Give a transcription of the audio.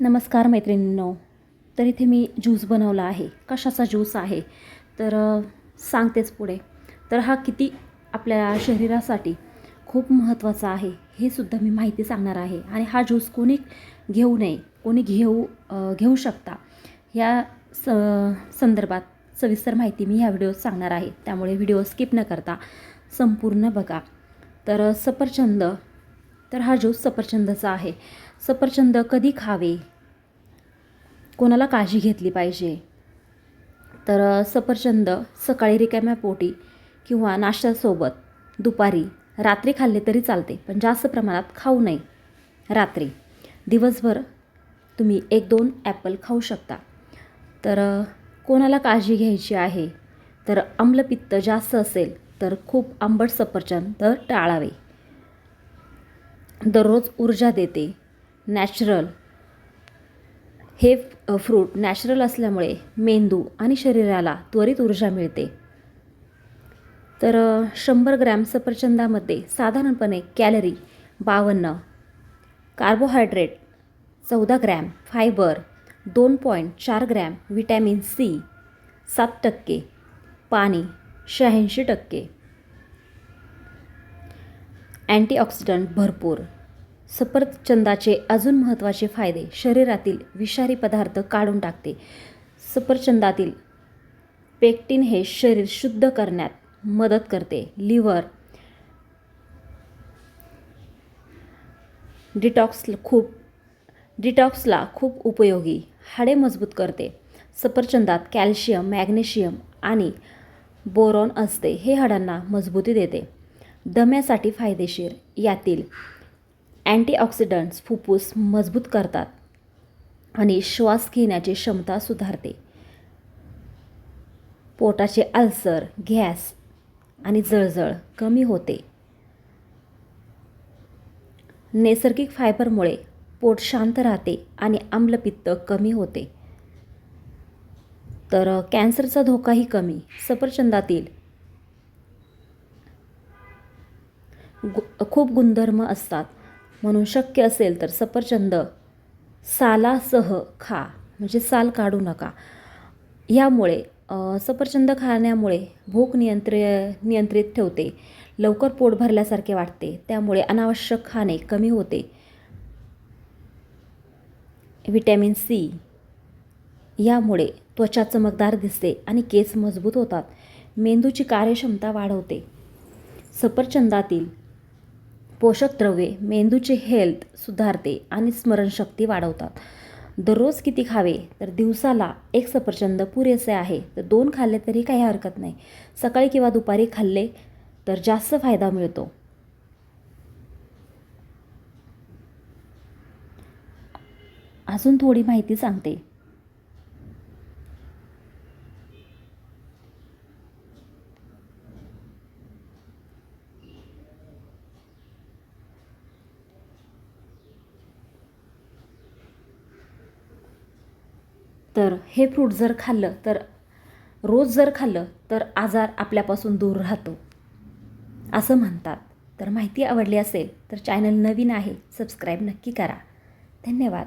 नमस्कार मैत्रिणींनो. तर इथे मी ज्यूस बनवला आहे. कशाचा ज्यूस आहे? तर सांगतेच पुढे. तर हा किती आपल्या शरीरासाठी खूप महत्त्वाचा आहे हे सुद्धा मी माहिती सांगणार आहे. आणि हा ज्यूस कोणी घेऊ नये कोणी घेऊ घेऊ शकता या स संदर्भात सविस्तर माहिती मी ह्या व्हिडिओत सांगणार आहे. त्यामुळे व्हिडिओ स्किप न करता संपूर्ण बघा. तर सफरचंद तर हा ज्यूस सफरचंदाचा आहे सफरचंद कधी खावे? कोणाला काळजी घेतली पाहिजे? तर सफरचंद सकाळी रिकाम्या पोटी किंवा नाश्त्यासोबत दुपारी रात्री खाल्ले तरी चालते पण जास्त प्रमाणात खाऊ नये. रात्री. दिवसभर तुम्ही एक दोन ॲपल खाऊ शकता. तर कोणाला काळजी घ्यायची आहे? तर आम्लपित्त जास्त असेल तर खूप आंबट सफरचंद तर टाळावे. दररोज ऊर्जा देते. नॅचरल. हे फ्रूट नॅचरल असल्यामुळे मेंदू आणि शरीराला त्वरित ऊर्जा मिळते. तर शंभर ग्रॅम सफरचंदामध्ये साधारणपणे कॅलरी बावन्न कार्बोहायड्रेट चौदा ग्रॅम फायबर दोन पॉईंट चार ग्रॅम व्हिटॅमिन सी सात टक्के पाणी शहाऐंशी टक्के. अँटीऑक्सिडंट भरपूर. सफरचंदाचे अजून महत्त्वाचे फायदे. शरीरातील विषारी पदार्थ काढून टाकते. सफरचंदातील पेक्टिन हे शरीर शुद्ध करण्यात मदत करते. लिव्हर डिटॉक्स खूप डिटॉक्सला खूप उपयोगी हाडे मजबूत करते. सफरचंदात कॅल्शियम मॅग्नेशियम आणि बोरॉन असते हे हाडांना मजबूती देते. दम्यासाठी फायदेशीर. यातील अँटीऑक्सिडंट्स फुफ्फुस मजबूत करतात आणि श्वास घेण्याची क्षमता सुधारते. पोटाचे अल्सर गॅस आणि जळजळ कमी होते. नैसर्गिक फायबरमुळे पोट शांत राहते आणि आम्लपित्त कमी होते. तर कॅन्सरचा धोकाही कमी सफरचंदातील गु खूप गुणधर्म असतात. म्हणून शक्य असेल तर सफरचंद सालासह खा. म्हणजे साल काढू नका. यामुळे सफरचंद खाण्यामुळे भूक नियंत्रि नियंत्रित ठेवते. लवकर पोट भरल्यासारखे वाटते. त्यामुळे अनावश्यक खाणे कमी होते. व्हिटॅमिन सी यामुळे त्वचा चमकदार दिसते आणि केस मजबूत होतात. मेंदूची कार्यक्षमता वाढवते. सफरचंदातील पोषक द्रव्ये मेंदूचे हेल्थ सुधारते आणि स्मरणशक्ती वाढवतात. दररोज किती खावे तर दिवसाला एक सफरचंद पुरेसे आहे तर दोन खाल्ले तरी काही हरकत नाही. सकाळी किंवा दुपारी खाल्ले तर जास्त फायदा मिळतो. अजून थोडी माहिती सांगते. तर हे फ्रूट जर खाल्लं तर रोज जर खाल्लं तर आजार आपल्यापासून दूर राहतो. असं म्हणतात. तर माहिती आवडली असेल तर चॅनल नवीन आहे सबस्क्राईब नक्की करा. धन्यवाद.